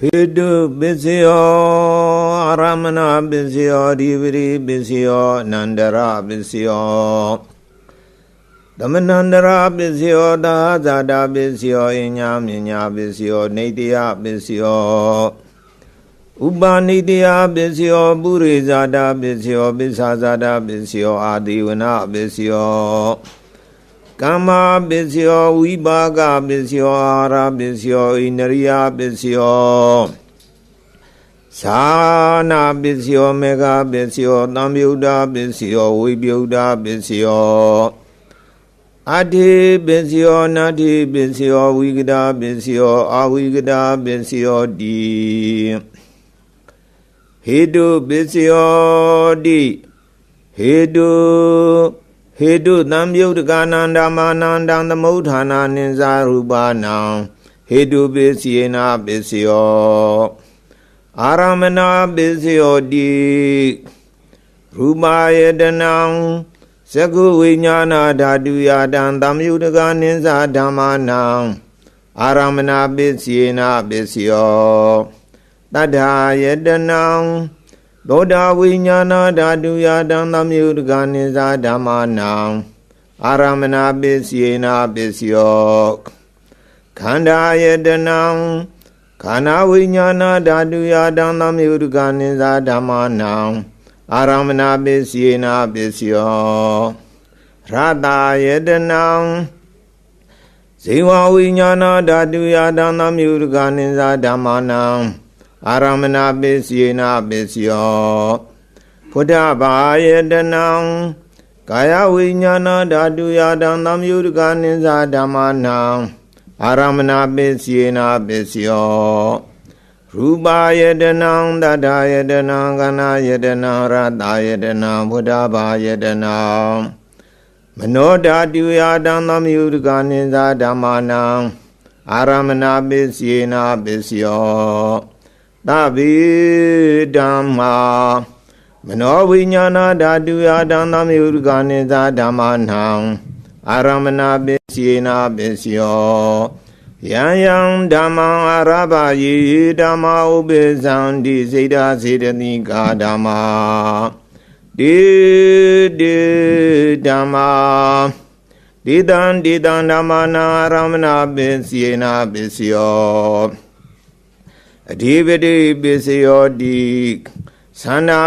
ဟေတုပစ္စယောအာရမဏပစ္စယောဒီပရိပစ္စယောအနန္တရပစ္စယောသမဏန္တရပစ္စယောသာဇာတာပစ္စယောအညာမြညာပစ္စယောနေတယပစ္စယောဥပနိတယပစ္စယောပုရိဇာတာပစ္စယောပစ္ဆာဇာတာပစ္စယောအာတိဝနပစ္စယော ကမ္မာပစ္စယောဝိပါကပစ္စယောအာရပစ္စယောဣန္ဒရိယပစ္စယောသာနာပစ္စယောမေဃပစ္စယောသံယုဒ္ဓပစ္စယောဝိပယုဒ္ဓပစ္စယောအတ္ถิပစ္စယောနတ္ถิပစ္စယောဝိကဒပစ္စယောအာဝိကဒပစ္စယောတိဟေတုပစ္စယောတိဟေတု ဟေတုသံယုတ်တကနန္ဒမာနန္တံသမုဋ္ဌာနာနိဇာရူပနံဟေတုပစ္စယေနပစ္စယောအာရမဏပစ္စယောတိရူပယတနံသကုဝိညာဏဓာတုယတံသမယုတကနိဇာဓမ္မာနံအာရမဏပစ္စယေနပစ္စယောတတ္ထာယတနံ သောတာဝိညာဏဓာတုယတံသမယုတကနိဇာဓမ္မာနံအာရမဏပစ္စယေနပစ္စယောခန္ဓာယတနံခန္ဓာဝိညာဏဓာတုယတံသမယုတကနိဇာဓမ္မာနံအာရမဏပစ္စယေနပစ္စယောရတယတနံဇေဝဝိညာဏဓာတုယတံသမယုတကနိဇာဓမ္မာနံ အာရမဏပစ္စယေနပစ္စယောဖုဒ္ဓဘာယတနံကာယဝိညာဏဓာတုယတံသမယုတကနိဇာဓမ္မာနံအာရမဏပစ္စယေနပစ္စယောရူပယတနံတတ္ထာယတနံကနာယတနံရတယတနံဘုဒ္ဓဘာယတနံမနောဓာတုယတံသမယုတကနိဇာဓမ္မာနံအာရမဏပစ္စယေနပစ္စယော သဗ္ဗေဓမ္မာမနောဝိညာဏဓာတုယတံသမယုတကနိဇာဓမ္မာနံအာရမဏပစ္စယေနပစ္စယောယံယံဓမ္မံအာရဘယေဓမ္မာဥပိသံတိစေတစေတတိကာဓမ္မာတေတေဓမ္မာဒေတံဒေတံဓမ္မာနာရမဏပစ္စယေနပစ္စယော အဓိပတိပစ္စယောတိသန္နာ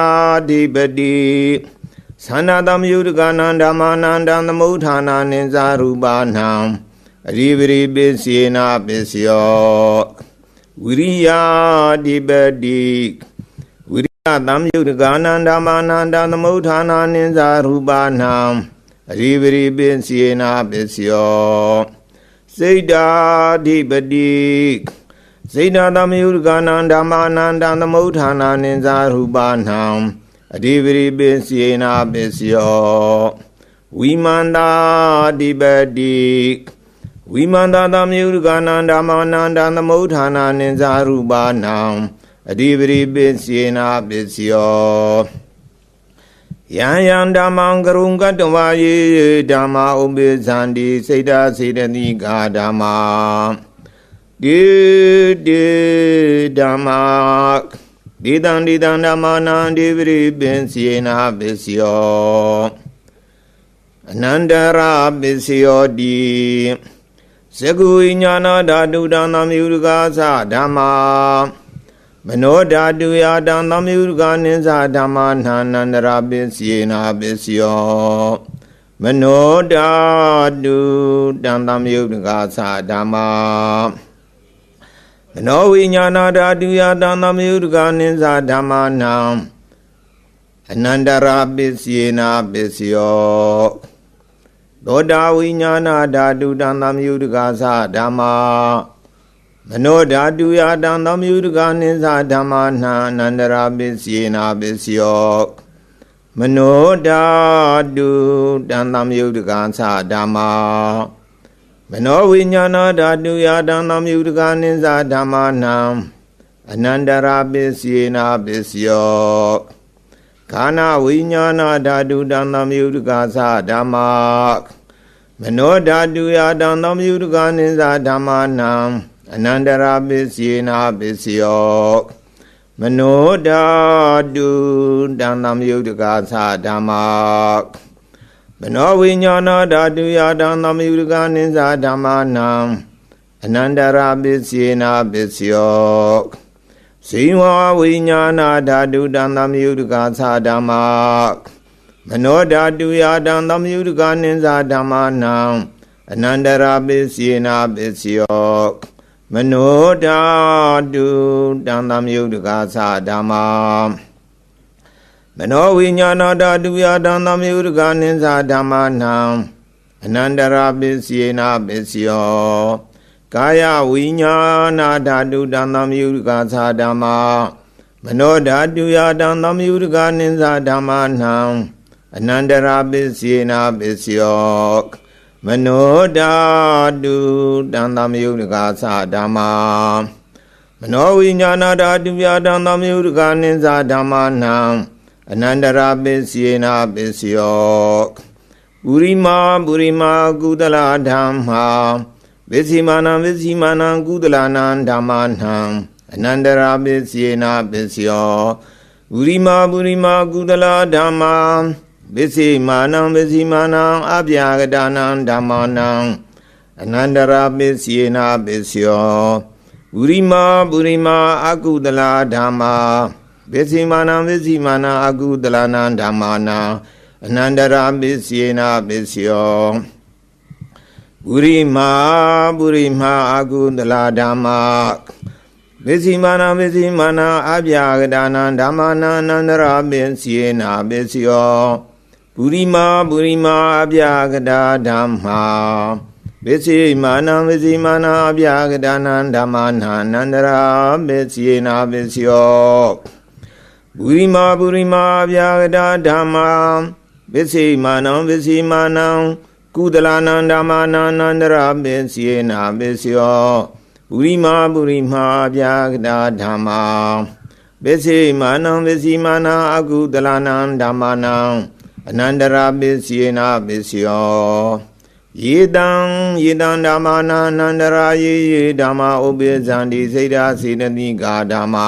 ဓိပတိသန္နာသမယုတကနံဓမ္မာနန္တံသမုဋ္ဌာနာနိဇာရူပနံအဓိပတိပစ္စယေနပစ္စယောဝိရိယဓိပတိဝိရိယသမယုတကနံဓမ္မာနန္တံသမုဋ္ဌာနာနိဇာရူပနံအဓိပတိပစ္စယေနပစ္စယောစိတ်တာဓိပတိ စေတသမယုကနံဓမ္မာနန္တံသမုဋ္ဌာနာနိဇာရူပနံအဓိပရိပစ္စယေနာပစ္စယောဝိမန္တာဓိပတိဝိမန္တာသမယုကနံဓမ္မာနန္တံသမုဋ္ဌာနာနိဇာရူပနံအဓိပရိပစ္စယေနာပစ္စယောယံယံဓမ္မံကရုံကတ္တဝါယေဓမ္မာဥပိသန္တိစေတစေတတိကာဓမ္မာ တိတိဓမ္မာဒီတံဒီတံဓမ္မာနံဒီပရိပင်စီနာပစ္စယောအနန္တရာပစ္စယောတိသကုဝိညာဏဓာတုတံသမယုရကာသဓမ္မာမနောဓာတုယတံသမယုရကာနိသဓမ္မာနာနန္တရာပစ္စယေနာပစ္စယောမနောဓာတုတံသမယုရကာသဓမ္မာ မနောဝိညာဏဓာတုယတံသမယုတကနိသဓမ္မာနံအနန္တရာပစ္စယေနာပစ္စယောသောတာဝိညာဏဓာတုတံသမယုတကသဓမ္မာမနောဓာတုယတံသမယုတကနိသဓမ္မာနံအနန္တရာပစ္စယေနာပစ္စယောမနောဓာတုတံသမယုတကသဓမ္မာ မနောဝိညာဏဓာတုယတံသမယုတကနိစ္စဓမ္မာနံအနန္တရာပစ္စယေနာပစ္စယောခန္ဓာဝိညာဏဓာတုတံသမယုတကသဓမ္မာမနောဓာတုယတံသမယုတကနိစ္စဓမ္မာနံအနန္တရာပစ္စယေနာပစ္စယောမနောဓာတုတံသမယုတ်တကာသဓမ္မာ မနောဝိညာဏဓာတုယတံသမယုတ်တကာနိစ္စဓမ္မာနံအနန္တရာပစ္စယေနာပစ္စယောဇိဝဝိညာဏဓာတုတံသမယုတ်တကာသဓမ္မာမနောဓာတုယတံသမယုတ်တကာနိစ္စဓမ္မာနံအနန္တရာပစ္စယေနာပစ္စယောမနောဓာတုတံသမယုတ်တကာသဓမ္မာ မနောဝိညာဏဓာတုယတံသမယုတ်တကာနိစ္စဓမ္မာနံအနန္တရာပစ္စယေနာပစ္စယောကာယဝိညာဏဓာတုတံသမယုတ်တကာသဓမ္မာမနောဓာတုယတံသမယုတ်တကာနိစ္စဓမ္မာနံအနန္တရာပစ္စယေနာပစ္စယောမနောဓာတုတံသမယုတ်တကာသဓမ္မာမနောဝိညာဏဓာတုယတံသမယုတ်တကာနိစ္စဓမ္မာနံ အနန္တရာပစ္စယေနာပစ္စယောပုရိမာပုရိမာကုသလဓမ္မာဝိစီမာနံဝိစီမာနံကုသလနံဓမ္မာနံအနန္တရာပစ္စယေနာပစ္စယောပုရိမာပုရိမာကုသလဓမ္မာဝိစီမာနံဝိစီမာနံအပြာကတာနံဓမ္မာနံအနန္တရာပစ္စယေနာပစ္စယောပုရိမာပုရိမာအကုသလဓမ္မာ ဝိစီမာနံဝိစီမာနံအကုသလနံဓမ္မာနံအနန္တရာပစ္စယေနာပစ္စယောပုရိမာပုရိမာအကုသလဓမ္မာဝိစီမာနဝိစီမာနအပြာကတာနံဓမ္မာနံအနန္တရာပစ္စယေနာပစ္စယောပုရိမာပုရိမာအပြာကတာဓမ္မာဝိစီမာနဝိစီမာနအပြာကတာနံဓမ္မာနံအနန္တရာပစ္စယေနာပစ္စယော ပုရိမာပုရိမာအပြာကတာဓမ္မာဝိစီမာနဝိစီမာနကုသလနံဓမ္မာနံအနန္တရာပစ္စယေနာပစ္စယောပုရိမာပုရိမာအပြာကတာဓမ္မာပစ္စေမာနံပစ္စည်းမာနအကုသလနံဓမ္မာနံအနန္တရာပစ္စယေနာပစ္စယောယေတံယေတံဓမ္မာနံအနန္တရာယေယေဓမ္မာဥပိသန္တိစေတစေတတိကာဓမ္မာ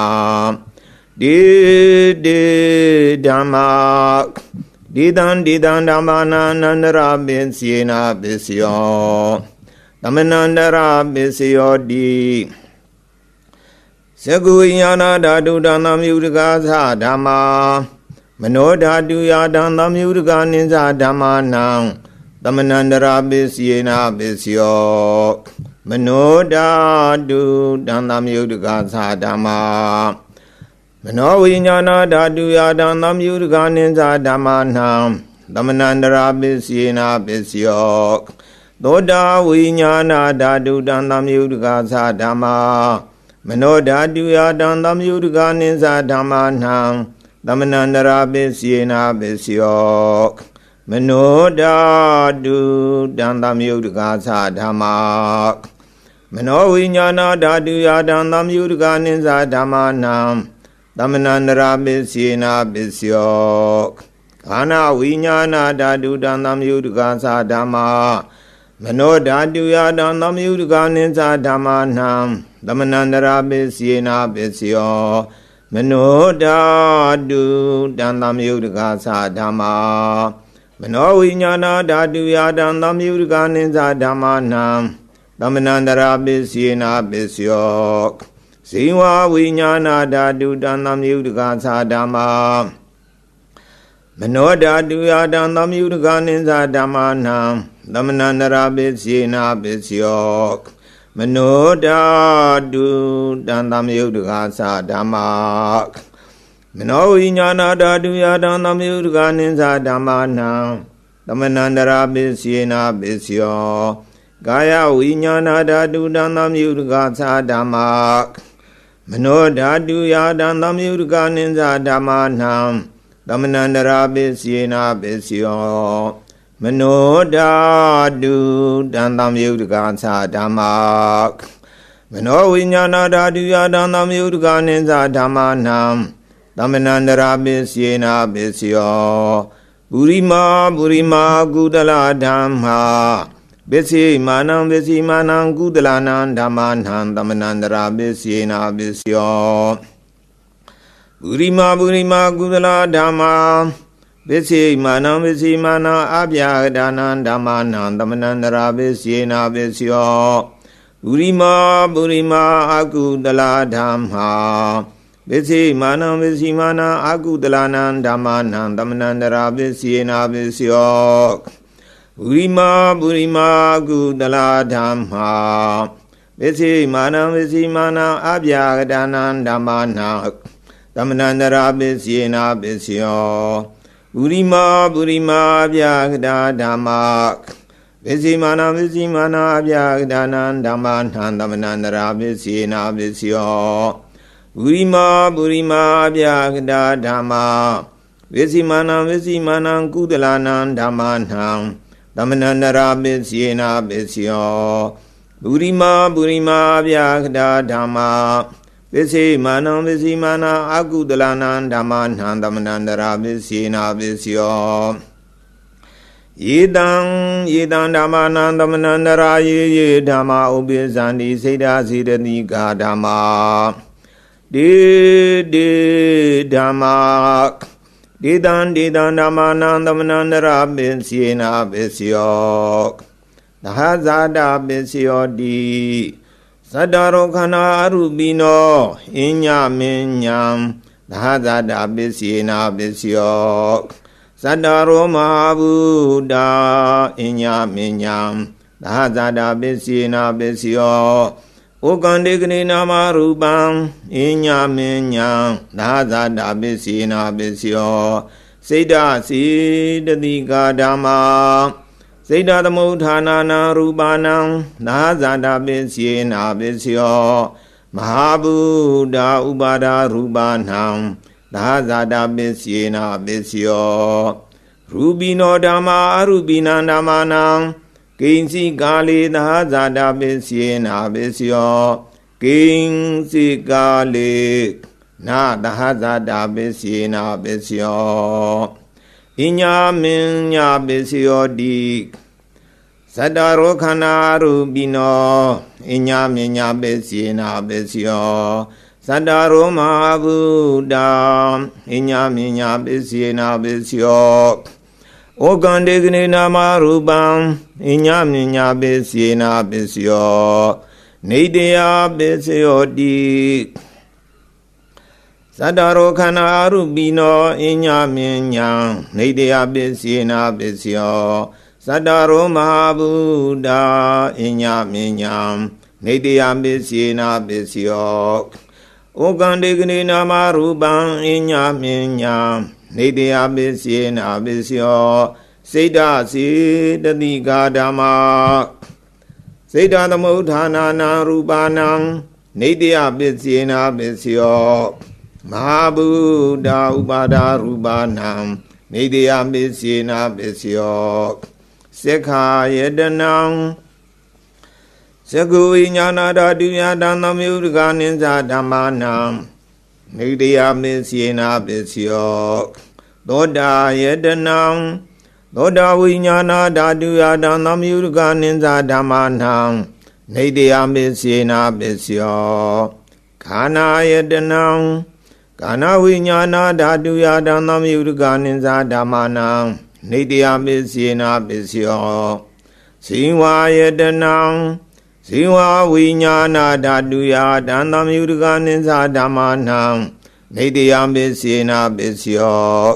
ဒေဒေဓမ္မာဒေတံဒေတံဓမ္မာနံအနန္တရာပစ္စယေနာပစ္စယောသမဏန္တရာပစ္စယောတိသကုဝိညာဏဓာတုတံသမယုတကာသဓမ္မာမနောဓာတုယတံသမယုတကာနိစ္စဓမ္မာနံသမဏန္တရာပစ္စယေနာပစ္စယောမနောဓာတုတံသမယုတကာသဓမ္မာ မနောဝိညာဏဓာတုယတံသမယုတကာနိစ္စဓမ္မာနံသမဏန္တရာပစ္စယေနာပစ္စယောသောတာဝိညာဏဓာတုတံသမယုတကာသဓမ္မာမနောဓာတုယတံသမယုတကာနိစ္စဓမ္မာနံသမဏန္တရာပစ္စယေနာပစ္စယောမနောဓာတုတံသမယုတကာသဓမ္မာမနောဝိညာဏဓာတုယတံသမယုတကာနိစ္စဓမ္မာနံ သမဏန္တရာပစ္စယေနာပစ္စယောခန္ဓာဝိညာဏဓာတုတံသမယုတကာသဓမ္မာမနောဓာတုယတံသမယုတကာနိစ္စဓမ္မာနံသမဏန္တရာပစ္စယေနာပစ္စယောမနောဓာတုတံသမယုတကာသဓမ္မာမနောဝိညာဏဓာတုယတံသမယုတကာနိစ္စဓမ္မာနံသမဏန္တရာပစ္စယေနာပစ္စယော ဇိဝဝိညာဏဓာတုတံသမယုတကာသဓမ္မာမနောဓာတုယတံသမယုတကာနိစ္စဓမ္မာနံသမဏန္တရာပစ္စေနာပစ္စယောမနောဓာတုတံသမယုတ်တကာသဓမ္မာမနောဝိညာဏဓာတုယတံသမယုတ်တကာနိသဓမ္မာနံသမဏန္တရာပစ္စေနာပစ္စယောကာယဝိညာဏဓာတုတံသမယုတ်တကာသဓမ္မာ မနောဓာတုယတံသမယုတ်တကာနိသဓမ္မာနံသမဏန္တရာပစ္စေနာပစ္စယောမနောဓာတုတံတံယုတ်တကာသဓမ္မာမနောဝိညာဏဓာတုယတံတံယုတ်တကာနိသဓမ္မာနံသမဏန္တရာပစ္စေနာပစ္စယောပုရိမာပုရိမာကုသလဓမ္မာဝ ပစ္စည်းမာနံပစ္စည်းမာနံကုသလနာဓမ္မနာသမဏန္တရာပစ္စည်းနာပစ္စယောပုရိမာပုရိမာကုသလဓမ္မာပစ္စည်းမာနံပစ္စည်းမာနံအပြာဒါနံဓမ္မနာသမဏန္တရာပစ္စည်းနာပစ္စယောပုရိမာပုရိမာအကုသလဓမ္မာပစ္စည်းမာနံပစ္စည်းမာနံအကုသလနံဓမ္မနာသမဏန္တရာပစ္စည်းနာပစ္စယော ပုရိမာပုရိမာကုသလဓမ္မာပစ္စည်းမာနံပစ္စည်းမာနံအပြာဒါနံဓမ္မနာသမဏန္တရာပစ္စည်းနာပစ္စယောပုရိမာပုရိမာပြာကတာဓမ္မာပစ္စည်းမာနပစ္စည်းမာနာပြာကတာနံဓမ္မာနံသမဏန္တရာပစ္စည်းနာပစ္စယောပုရိမာပုရိမာပြာကတာဓမ္မာပစ္စည်းမာနပစ္စည်းမာနံကုသလနံဓမ္မာနံ သမဏန္တရာပစ္စည်းနာပစ္စယောပုရိမာပုရိမာပြာကတာဓမ္မာပစ္စေမာနံပစ္စီမာနာအကုတလနာဓမ္မနံသမဏန္တရာပစ္စေနာပစ္စယောယေတံယေတံဓမ္မနံသမဏန္တရာယေယေဓမ္မဥပိသန္တိစေတစေတတိကာဓမ္မာဒေဒေဓမ္မာ ဒေတံဒေတံဓမ္မနံသမဏန္တရာပစ္စေနာပစ္စယောသဟဇာတာပစ္စယောတိသတ္တရောခန္ဓာအရုပိနောအညမင်းညာသာသတာပစ္စယေနာပစ္စယောသတ္တရောမဟာဗုဒ္ဓအညမင်းညာသာသတာပစ္စယေနာပစ္စယော ဩကန္တေကနေနာမရူပံအညမင်းညာသာသတာပစ္စယေနာပစ္စယောစိတ်တစီတတိကာဓမ္မာစိတ်ဓာသမုဋ္ဌာနာနာရူပါဏံနာဇာတာပစ္စယေနာပစ္စယောမဟာဗုဒ္ဓဥပါဒရူပါဏံနာဇာတာပစ္စယေနာပစ္စယောရူပိနောဓမ္မာအရူပိနံဓမ္မာနံ ကိဉ္စီကာလေနာဇာတာပစ္စယေနာပစ္စယောကိဉ္စီကာလေနာသဟဇာတာပစ္စယေနာပစ္စယောအညာမင်းညာပစ္စယောတိသတ္တရောခန္ဓာရူပိနောအညာမင်းညာပစ္စယေနာပစ္စယောသတ္တရောမဟာဗုဒ္ဓအညာမင်းညာပစ္စယေနာပစ္စယော ဩကန္တေကနေနာမရူပံအညာမင်းညာပစ္စယေနာပစ္စယောနေတယပစ္စယောတိသတ္တရောခန္ဓာအရုပိနောအညမင်းညာနေတယပစ္စေနာပစ္စယောသတ္တရောမဟာဗုဒ္ဓအညမင်းညာနေတယပစ္စေနာပစ္စယောဩကန္တေကနေနာမရူပံအညမင်းညာ နေတယပစ္စေနာပစ္စယောစိတ်ဓာစေတတိကာဓမ္မာစိတ်ဓာသမုဋ္ဌာနာနာရူပါဏံနေတယပစ္စေနာပစ္စယောမဟာဗုဒ္ဓဥပါဒရူပနာနေတယပစ္စေနာပစ္စယောစေခာယတနံသကုဝိညာဏဓာတုယတံသမယုဒကနိစ္စဓမ္မာနံ နေတယပစ္စေနာပစ္စယောသောတာယတနံသောတာဝိညာဏဓာတုယတံသမယုဒကနိစ္စဓမ္မာနံနေတယပစ္စေနာပစ္စယောခန္ဓာယတနံကာနဝိညာဏဓာတုယတံသမယုဒကနိစ္စဓမ္မာနံနေတယပစ္စေနာပစ္စယောဇိဝါယတနံ ဇိဝဝိညာဏဓာတုယတံသမယုဒကနိစ္စဓမ္မာနံနေတယပစ္စေနာပစ္စယော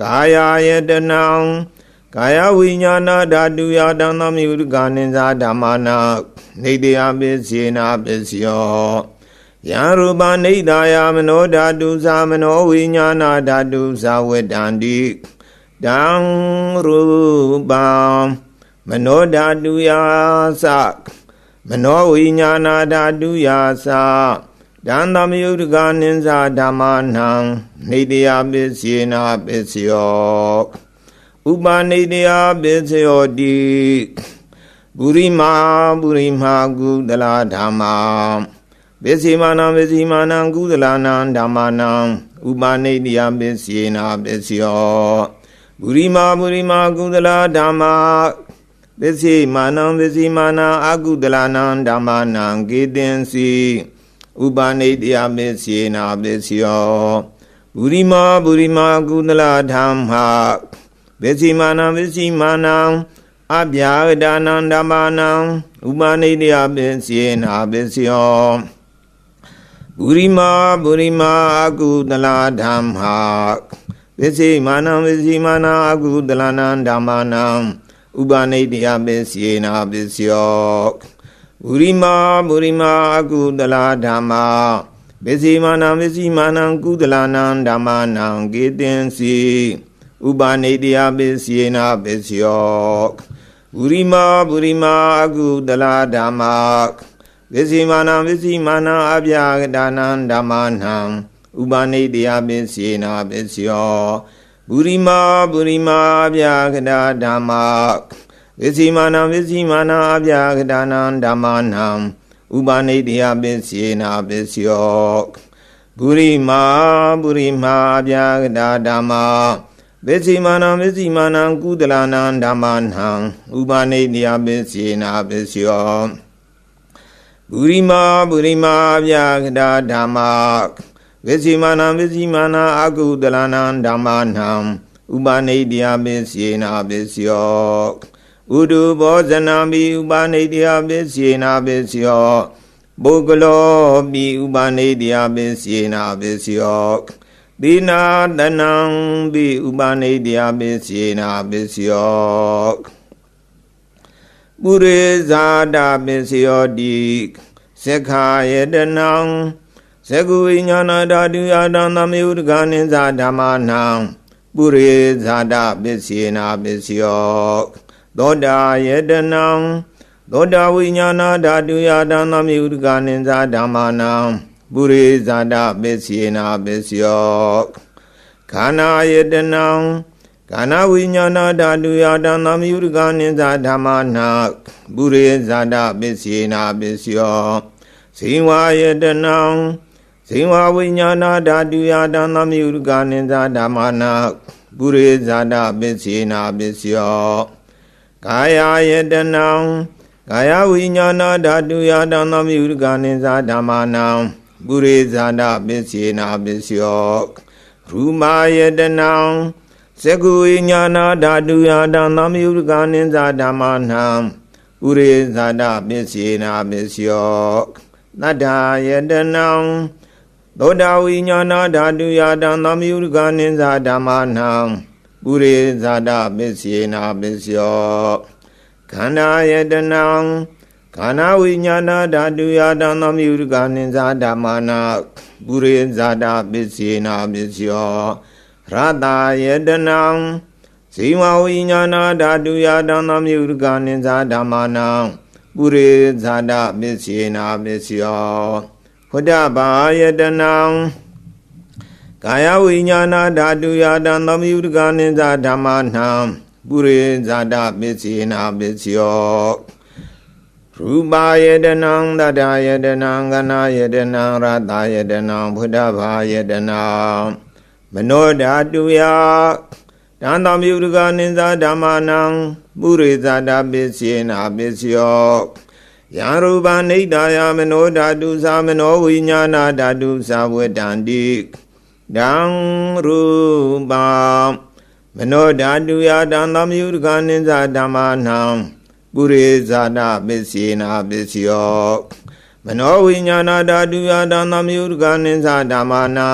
ကာယယတနံကာယဝိညာဏဓာတုယတံသမယုဒကနိစ္စဓမ္မာနံနေတယပစ္စေနာပစ္စယောယံရူပနိဒာယမနောဓာတုသာမနောဝိညာဏဓာတုသာဝတ္တန္တိတံရူပံမနောဓာတုယာသ မနောဝိညာဏဓာတုယာသဒံသမယုဒကနိစ္စဓမ္မာနံနေတယပစ္စေနာပစ္စယောဥပနေတယပစ္စယောတိပုရိမာပုရိမာကုသလဓမ္မာပစ္စေမာနံပစ္စေမာနံကုသလနာဓမ္မာနံဥပနိတယပစ္စေနာပစ္စယောပုရိမာပုရိမာကုသလဓမ္မာ ပစ္စိမာနံပစ္စိမာနံအာကုတလနံဓမ္မနံကေတင်စီဥပနိတယပစ္စေနာပစ္စယောဘူရိမာဘူရိမာကုသလဓမ္မာပစ္စိမာနံပစ္စိမာနံအဗျာဒာနံဓမ္မနံဥပနိတယပစ္စေနာပစ္စယောဘူရိမာဘူရိမာအကုသလဓမ္မာပစ္စိမာနံပစ္စိမာနံအကုသလနံဓမ္မနံ ဥပနိတယပစ္စေနာပစ္စယောဘူရိမာဘူရိမာအကုသလဓမ္မာပစ္စိမာနံပစ္စိမာနံကုသလနံဓမ္မနံကေတင်စီဥပနိတယပစ္စေနာပစ္စယောဘူရိမာဘူရိမာအကုသလဓမ္မာပစ္စိမာနံပစ္စိမာနံအပြာကဒါနံဓမ္မနံဥပနိတယပစ္စေနာပစ္စယော ဘူရိမာဘူရိမာအပြာကဒါဓမ္မာဝိစီမာနံဝိစီမာနံအပြာကဒါနံဓမ္မာနံဥပနိတယပစ္စေနာပစ္စယောဘူရိမာဘူရိမာအပြာကဒါဓမ္မာဝိစီမာနံဝိစီမာနံကုသလနံဓမ္မာနံဥပနိတယပစ္စေနာပစ္စယောဘူရိမာဘူရိမာအပြာကဒါဓမ္မာ ဝိစီမာနံဝိစီမာနံအကုသလနံဓမ္မာနံဥပနိတယပစ္စေနာပစ္စယောဥဒုဘောဇနာမိဥပနိတယပစ္စေနာပစ္စယောပုဂ္ဂလောမိဥပနိတယပစ္စေနာပစ္စယောသီနာတနံပိဥပနိတယပစ္စေနာပစ္စယောပုရိဇာတပစ္စယောတိသက္ခာယတနံ သကုဝိညာဏဓာတုယတံသမယုတကနိဇာဓမ္မနံပုရိဇာတပစ္စေနာပစ္စယောသောတာယတနံသောတာဝိညာဏဓာတုယတံသမယုတကနိဇာဓမ္မနံပုရိဇာတပစ္စေနာပစ္စယောခန္ဓာယတနံခန္ဓာဝိညာဏဓာတုယတံသမယုတကနိဇာဓမ္မနံပုရိဇာတပစ္စေနာပစ္စယောဇိဝယတနံ ဇိဝဝိညာဏဓာတုယတံသမယုတကနိဇာဓမ္မနံပုရိဇာတပစ္စေနာပစ္စယောကာယယတနံကာယဝိညာဏဓာတုယတံသမယုတကနိဇာဓမ္မနံပုရိဇာတပစ္စေနာပစ္စယောရူမာယတနံသကုဝိညာဏဓာတုယတံသမယုတကနိဇာဓမ္မနံပုရိဇာတပစ္စေနာပစ္စယောသတ္ထာယတနံ သောတာဝိညာဏဓာတုယတံသမယုတကနိဇာဓမ္မနံပုရိဇာတပစ္စေနာပစ္စယောခန္ဓာယတနံခန္ဓာဝိညာဏဓာတုယတံသမယုတကနိဇာဓမ္မနာပုရိဇာတပစ္စေနာပစ္စယောရတယတနံဇိဝဝိညာဏဓာတုယတံသမယုတကနိဇာဓမ္မနာပုရိဇာတပစ္စေနာပစ္စယော ဖုဒ္ဓဘာယတနံကာယဝိညာဏဓာတုယတံသမယုတကနိဇာဓမ္မနာပုရိဇာတပစ္စေနာပစ္စယောရူပါယတနံတတယတနံကနာယတနံရတယတနံဘုဒ္ဓဘာယတနံမနောဓာတုယတံသမယုတကနိဇာဓမ္မနံပုရိဇာတပစ္စေနာပစ္စယော ယံရူပနိဒာယမနောဓာတုသာမနောဝိညာဏဓာတုသာဝတ္တန္တိဒံရူပမနောဓာတုယတံသမယုတကနိဇာဓမ္မနံပုရိဇာနာပစ္စေနာပစ္စယောမနောဝိညာဏဓာတုယတံသမယုတကနိဇာဓမ္မနံ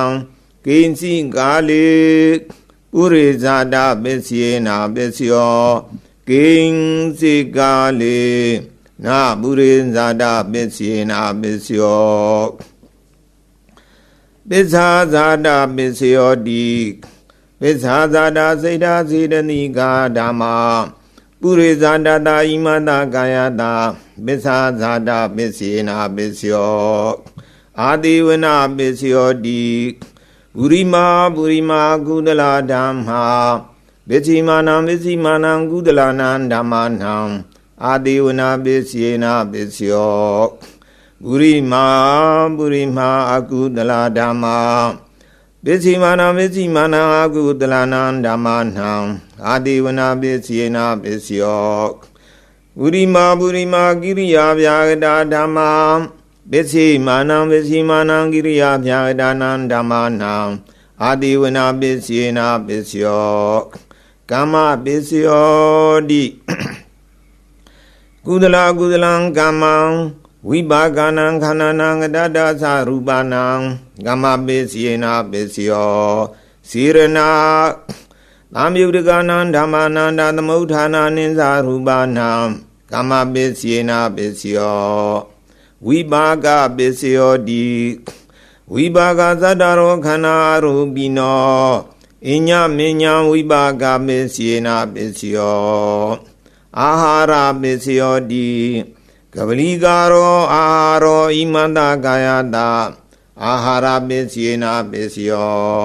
ကိဉ္စီကာလေပုရိဇာတပစ္စေနာပစ္စယောကိဉ္စီကာလေ နာပုရိဇာတပစ္စေနာပစ္စယောပစ္ဆာဇာတပစ္စယောတိပစ္ဆာဇာတစေတစေတနိကာဓမ္မာပုရိဇာတတာဣမတကာယတာပစ္ဆာဇာတပစ္စေနာပစ္စယောအာတိဝနပစ္စယောတိပုရိမာပုရိမာကုသလာဓမ္မာပစ္စိမာနံပစ္စိမာနံကုသလာနံဓမ္မာနံ အာတိဝနာပစ္စေနာပစ္စယောပုရိမာပုရိမာအကုသလာဓမ္မာပစ္စိမာနပစ္စိမာနအကုသလနံဓမ္မနံအာတိဝနာပစ္စေနာပစ္စယောဝုရိမာပုရိမာကိရိယာဗျာဂတာဓမ္မာပစ္စိမာနံပစ္စိမာနံကိရိယာဗျာဂတာနံဓမ္မာနံအာတိဝနာပစ္စေနာပစ္စယောကမ္မပစ္စယောတိ ကုသလကုသလံကမ္မံဝိပါကနံခန္ဓာနံကတတသရူပနံကမ္မပစ္စေနာပစ္စယောစေရနာသံယုတကနံဓမ္မနန္တသမုဋ္ဌာနာနိသရူပနံကမ္မပစ္စေနာပစ္စယောဝိပါကပစ္စယောတိဝိပါကသတ္တရောခန္ဓာရူပိနောအညမဉ္ဇံဝိပါကပစ္စယေနာပစ္စယော အာဟာရပစ္စယောတိကပလီကာရောအာဟာရောဣမန္တကာယတာအာဟာရပစ္စယေနာပစ္စယော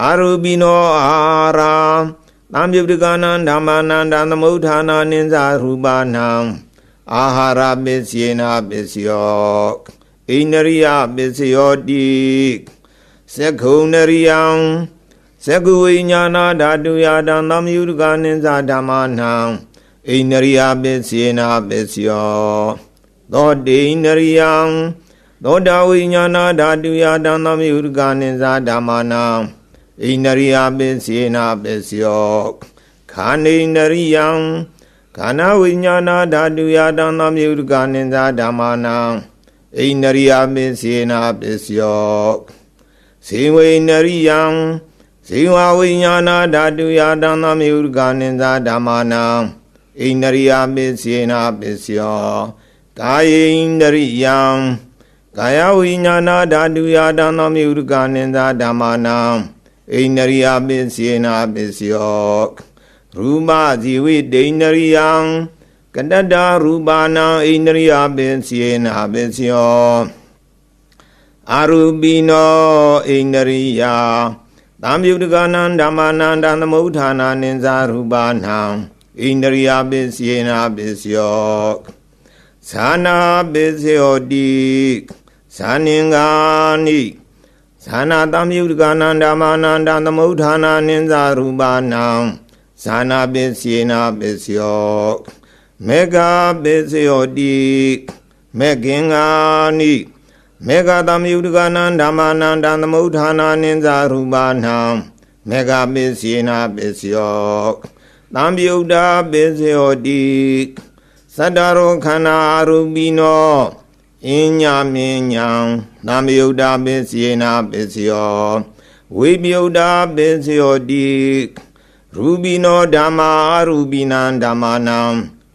အာရူပိနောအာဟာရသံယုတကနံဓမ္မနန္တသမုဋ္ဌာနာနိသရူပနံအာဟာရပစ္စယေနာပစ္စယောဣန္ဒရိယပစ္စယောတိသက္ခုံနရိယံသက္ကုဝိညာဏဓာတုယတံသမယုတကနိသဓမ္မနံ ဣန္ဒရိယပစ္စေနာပစ္စယောသောတိန္ဒရိယံသောတာဝိညာဏဓာတုယတံသမယုတကနိသဓမ္မနံဣန္ဒရိယပစ္စေနာပစ္စယောခန္ဓိန္ဒရိယံခန္ဓာဝိညာဏဓာတုယတံသမယုတကနိသဓမ္မနံဣန္ဒရိယပစ္စေနာပစ္စယောဇေဝိန္ဒရိယံဇေဝဝိညာဏဓာတုယတံသမယုကနိသဓမ္မာနံ ဣန္ဒရိယပစ္စေနာပစ္စယောကာယေန္ဒရိယံကာယဝိညာဏဓာတုယတံသမယုကနိသဓမ္မာနံဣန္ဒရိယပစ္စေနာပစ္စယောရူပဇီဝိဒိန္ဒရိယံကတတ္တရူပနာဣန္ဒရိယပင်စီနာပင်စီယောအာရူပိနောဣန္ဒရိယသံယုတကနံဓမ္မနန္တသမုဋ္ဌာနာနိဇာရူပနာ ဣန္ဒရိယပင်စီနာပင်စီယောသနာပင်စီယောတိသနင်္ဂာနိသနာတံယုတကနံဓမ္မနန္တသမုဋ္ဌာနာနိဇာရူပနာသနာပင်စီနာပင်စီယောမေဃပေစယောတိမေခင်္ဂာနိမေဃတမယုတကနံဓမ္မနံတံသမုဋ္ဌာနာနိဇာရူပနံမေဃပိစေနာပိစယော သံယုဒ္ဓပိစယောတိသတ္တရောခန္ဓာအရူပိနောအင်းညာမင်းညာသံယုဒ္ဓပိစေနာပိစယောဝိပယုဒ္ဓပိစယောတိရူပိနောဓမ္မာအရူပိနံဓမ္မာနံ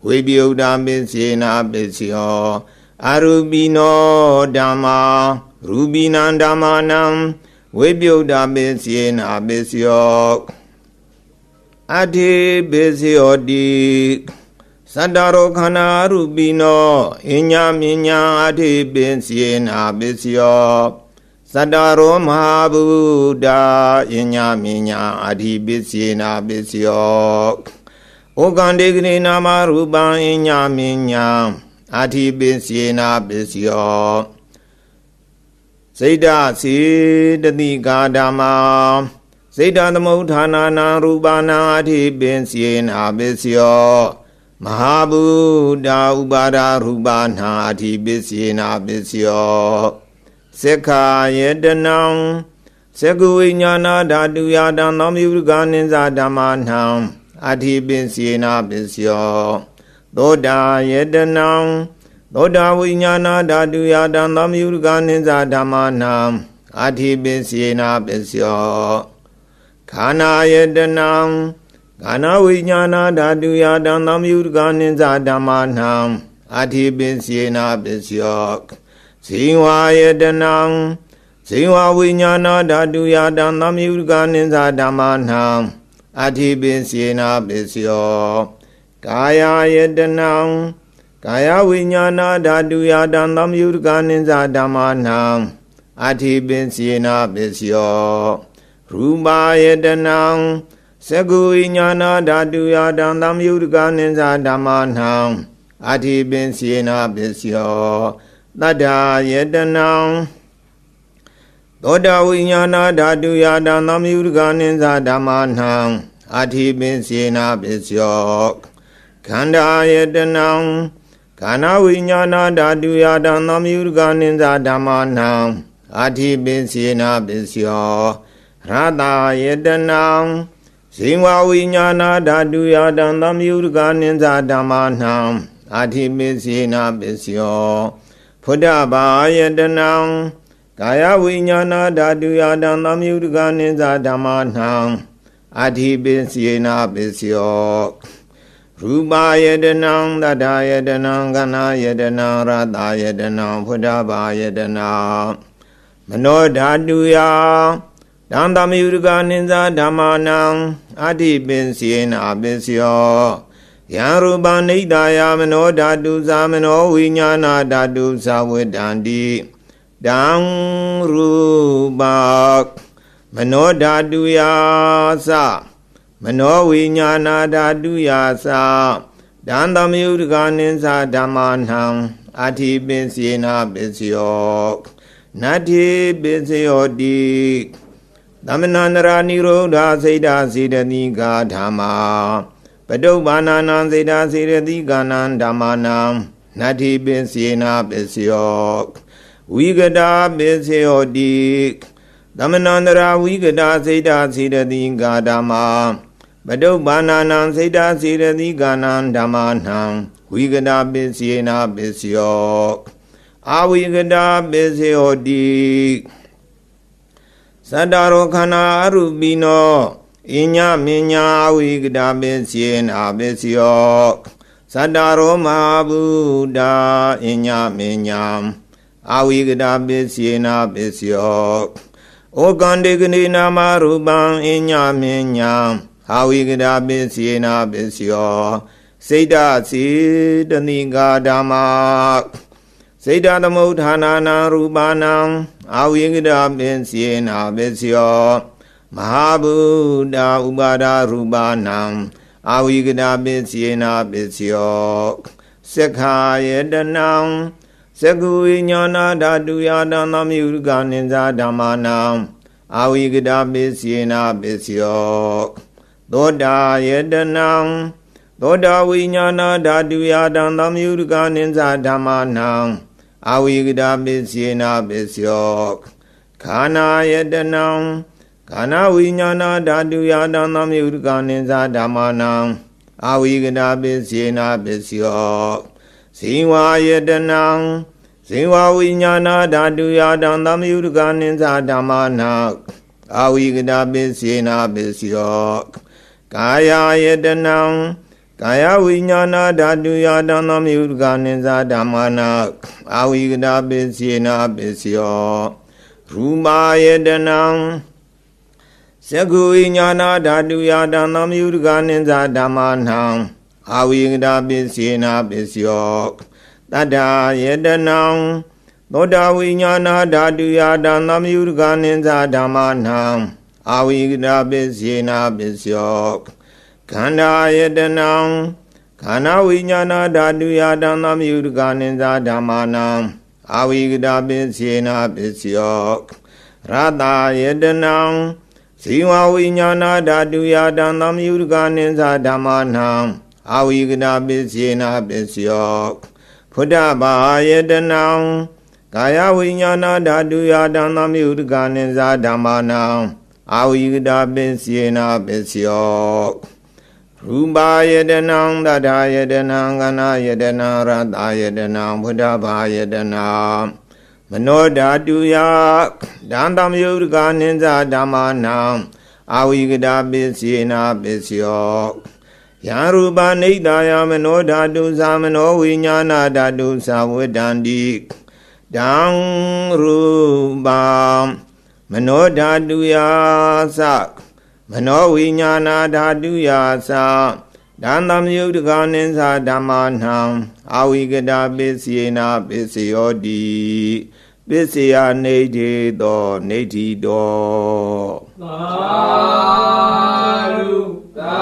ဝိပယုဒ္ဓပစ္စေနာပစ္စယောအရူပိနောဓမ္မာရူပိနံဓမ္မာနံဝိပယုဒ္ဓပစ္စေနာပစ္စယော အထေပစ္စယောတိသတ္တရောခန္ဓာရူပိနောအညမညာအထေပစ္စေနာပစ္စယောသတ္တရောမဟာဗုဒ္ဓအညမညာအထိပစ္စေနာပစ္စယောဩကံဒေကရေနာမရူပံအညမင်းညာအာတိပစ္စေနာပစ္စယောစိတ်ဓာစေတတိကာဓမ္မာ စိတ်ဓာသမုဋ္ဌာနာနာရူပနာအာတိပစ္စေနာပစ္စယောမဟာဗုဒ္ဓဥပါဒရူပနာအာတိပစ္စေနာပစ္စယောသက္ခာယေတနံသက္ကုဝိညာဏဓာတုယတံသောမြုကနိစ္စဓမ္မနံအထိပင်စေနာပစ္စယောသောတာယတနံသောတာဝိညာဏဓာတုယတံသမယုကနိစ္စဓမ္မနံအထိပင်စေနာပစ္စယော ခန္ဓာယတနံခန္ဓာဝိညာဏဓာတုယတံသမယုကနိစ္စဓမ္မနံအထိပင်စေနာပစ္စယောဇိဝယတနံဇိဝဝိညာဏဓာတုယတံသမယုကနိစ္စဓမ္မနံအထိပင်စေနာပစ္စယောကာယယတနံကာယဝိညာဏဓာတုယတံသမယုတကနိစ္စဓမ္မာနံအထိပင်စေနာပစ္စယော ရူပယတနံသကုဝိညာဏဓာတုယတံသမယုတကနိစ္စဓမ္မာနံအထိပင်စေနာပစ္စယောတတ္ထာယတနံသောတာဝိညာဏဓာတုယတံသမယုတကနိစ္စဓမ္မာနံအာထိပင်စေနာပစ္စယောခန္ဓာယတနံခန္ဓာဝိညာဏဓာတုယတံသမယုကနိဇာဓမ္မနံအာတိပိစေနာပစ္စယော ရတာယတနံဇိဝဝိညာဏဓာတုယတံသမယုကနိဇာဓမ္မနံအာတိပိစေနာပစ္စယောဖုဒ္ဓဘာယတနံကာယဝိညာဏဓာတုယတံသမယုကနိဇာဓမ္မနံအာတိပိစေနာပစ္စယောရူပယတနံတတယတနံကနာယတနံရတယတနံဖုဒ္ဓဘာယတနံမနောဓာတုယ တံသမယုရကနိဇာဓမ္မာနံအတ္တိပင်စေနာပစ္စယောယံရူပနိဒာယမနောဓာတုသာမနောဝိညာဏဓာတုသာဝေတံတိတံရူပမနောဓာတုယသမနောဝိညာဏဓာတုယာသဒံသမယုဒကနိသဓမ္မာနံအာတိပင်စေနာပစ္စယောနတ္ထိပစ္စယောတိ သမဏန္တရာနိရောဓစေတစေတတိကာဓမ္မာပတုဘာနာနံစေတစေတတိကာနံဓမ္မာနံနတ္ထိပင်စေနာပစ္စယောဝိကတာပစ္စယောတိသမဏန္တရာဝိကတာစေတစေတတိကာဓမ္မာပတုဘာနာနံစေတစေရတိကာနံဓမ္မာနံဝိကတာပစ္စယေနာပစ္စယောအာဝိကတာပစ္စယောတိသ တ္တရောခန္ဓာအရူပိနောအညမညာဝိကတာပစ္စယေနာပစ္စယောသတ္တရောမဟာဗုဒ္ဓအညမညာအာဝိကတာပစ္စယေနာပစ္စယောဩကန္တေကနေနာမရူပံအညမညာအာဝိကရာပစ္စယေနာပစ္စယောစိတ်တစီတနိကာဓမ္မာစိတ်တသမုဋ္ဌာနာနာရူပါဏံ အာဝိကရာပစ္စယေနာပစ္စယောမဟာဗုဒ္ဓဥပါဒရူပါဏံအာဝိကရာပစ္စယေနာပစ္စယောသက္ခာယတနံသကုဝိညာဏဓာတုယာတံသမယုကနိဇာဓမ္မာနံအာဝိကရာပစ္စယေနာပစ္စယောသောတာယတနံသောတာဝိညာဏဓာတုယတံသမယုရကနိသဓမ္မာနံ အဝိကတာပစ္စေနာပစ္စယောခာနာယတနံခာနာဝိညာဏဓာတုယတံသမယုရကနိသဓမ္မာနံအဝိကတာပစ္စေနာပစ္စယောဇိဝယတနံဇိဝဝိညာဏဓာတုယတံသမယုရကနိသဓမ္မာနံအဝိကတာပစ္စေနာပစ္စယောကာယယတနံ ကာယဝိညာဏဓာတုယတံသောမြုကနိဇာဓမ္မနာအာဝိကတာပစ္စေနာပစ္စယောရူမာယတနံသကုဝိညာဏဓာတုယတံသောမြုကနိဇာဓမ္မနာအာဝိကတာပစ္စေနာပစ္စယောတတ္ထာယတနံသောတာဝိညာဏဓာတုယတံသောမြုကနိဇာဓမ္မနာအာဝိကတာပစ္စေနာပစ္စယော ခန္ဓာယတနံခန္ဓာဝိညာဏဓာတုယတံသမယုတကနိဇာဓမ္မာနံအာဝိကတာပစ္စေနာပစ္စယောရတယတနံဇီဝဝိညာဏဓာတုယတံသမယုတကနိဇာဓမ္မာနံအာဝိကတာပစ္စေနာပစ္စယောဖုဒ္ဓဘာယတနံကာယဝိညာဏဓာတုယတံသမယုတကနိဇာဓမ္မာနံအာဝိကတာပစ္စယေနာပစ္စယော ရူပါယတနံတထာယတနံကနာယတနံရတယတနံဘုဒ္ဓဘာယတနံမနောဓာတုယဒန္တမယုဒကနိဇာဓမ္မာနံအာဝိကတာပစ္စယေနာပစ္စယောယံရူပနိဒာယမနောဓာတုသာမနောဝိညာဏဓာတုသာဝတ္တန္တိတံရူပံမနောဓာတုယာသ မနောဝိညာဏဓာတုယာသဒန္တမယုတ်ကနိသဓမ္မာနံအာဝိကတာပစ္စယေနာပစ္စယောတိပစ္စယနေတိတောနေတိတောသာဓုသာ